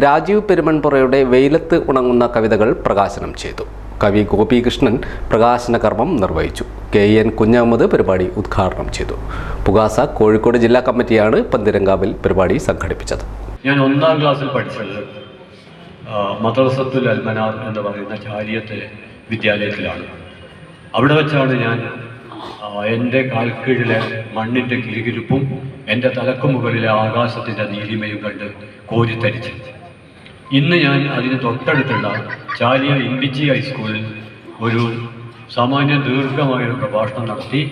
രാജീവ് പെരുമൺപുറയുടെ വെയിലത്ത് ഉണങ്ങുന്ന കവിതകൾ പ്രകാശനം ചെയ്തു. കവി ഗോപികൃഷ്ണൻ പ്രകാശന കർമ്മം നിർവഹിച്ചു. കെ എൻ കുഞ്ഞഹമ്മദ് പരിപാടി ഉദ്ഘാടനം ചെയ്തു. പുകാസ കോഴിക്കോട് ജില്ലാ കമ്മിറ്റിയാണ് പന്തിരങ്കാവിൽ പരിപാടി സംഘടിപ്പിച്ചത്. ഞാൻ ഒന്നാം ക്ലാസ്സിൽ പഠിച്ചത് മദ്രസത്തുൽ അൽമനാർ എന്ന് പറയുന്ന ചാരിയത്തെ വിദ്യാലയത്തിലാണ്. അവിടെ വെച്ചാണ് ഞാൻ എന്റെ കാൽക്കീഴിലെ മണ്ണിന്റെ കിരുകിരുപ്പും എന്റെ തലക്കു മുകളിലെ ആകാശത്തിന്റെ നീലിമയും കണ്ട് കോരിത്തരിച്ചത്. ഇന്ന് ഞാൻ അതിന് തൊട്ടടുത്തുള്ള ചാലിയ ഇമ്പിച്ചി ഹൈസ്കൂളിൽ ഒരു സാമാന്യ ദീർഘമായ ഒരു പ്രഭാഷണം നടത്തി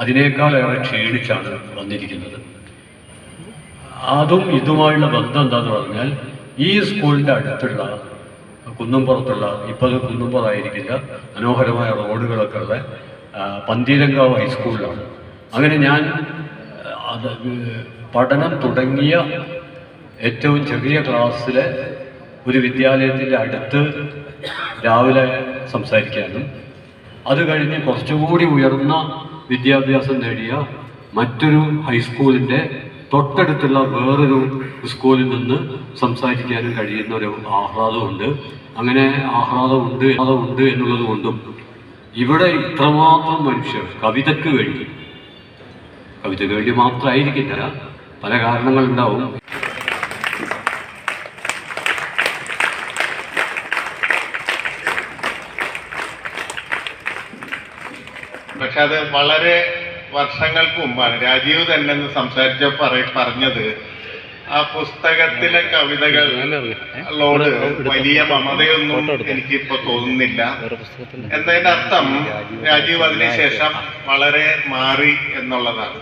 അതിനേക്കാളേറെ ക്ഷീണിച്ചാണ് വന്നിരിക്കുന്നത്. അതും ഇതുമായുള്ള ബന്ധം എന്താന്ന് പറഞ്ഞാൽ ഈ സ്കൂളിന്റെ അടുത്തുള്ള കുന്നുംപുറത്തുള്ള ഇപ്പോൾ അത് കുന്നുംപുറമായിരിക്കില്ല മനോഹരമായ റോഡുകളൊക്കെ ഉള്ള പന്തീരങ്കാവ് ഹൈസ്കൂളിലാണ്. അങ്ങനെ ഞാൻ അത് പഠനം തുടങ്ങിയ ഏറ്റവും ചെറിയ ക്ലാസ്സിലെ ഒരു വിദ്യാലയത്തിന്റെ അടുത്ത് രാവിലെ സംസാരിക്കാനും അത് കഴിഞ്ഞ് കുറച്ചുകൂടി ഉയർന്ന വിദ്യാഭ്യാസം നേടിയ മറ്റൊരു ഹൈസ്കൂളിന്റെ തൊട്ടടുത്തുള്ള വേറൊരു സ്കൂളിൽ നിന്ന് സംസാരിക്കാനും കഴിയുന്ന ഒരു ആഹ്ലാദമുണ്ട്. അങ്ങനെ ആഹ്ലാദമുണ്ട് ആഹ്ലാദമുണ്ട് എന്നുള്ളത് കൊണ്ടും ഇവിടെ ഇത്രമാത്രം മനുഷ്യർ കവിതയ്ക്ക് വേണ്ടി കവിതയ്ക്ക് വേണ്ടി മാത്രമായിരിക്കില്ല പല കാരണങ്ങളുണ്ടാവും. പക്ഷെ അത് വളരെ വർഷങ്ങൾക്ക് മുമ്പാണ്. രാജീവ് തന്നെ എന്ന് സംസാരിച്ച പറഞ്ഞത് ആ പുസ്തകത്തിലെ കവിതകൾ കവിതകളോട് വലിയ മമതയൊന്നും എനിക്കിപ്പോ തോന്നുന്നില്ല. എന്നതിന്റെ അർത്ഥം രാജീവ് അതിനുശേഷം വളരെ മാറി എന്നുള്ളതാണ്.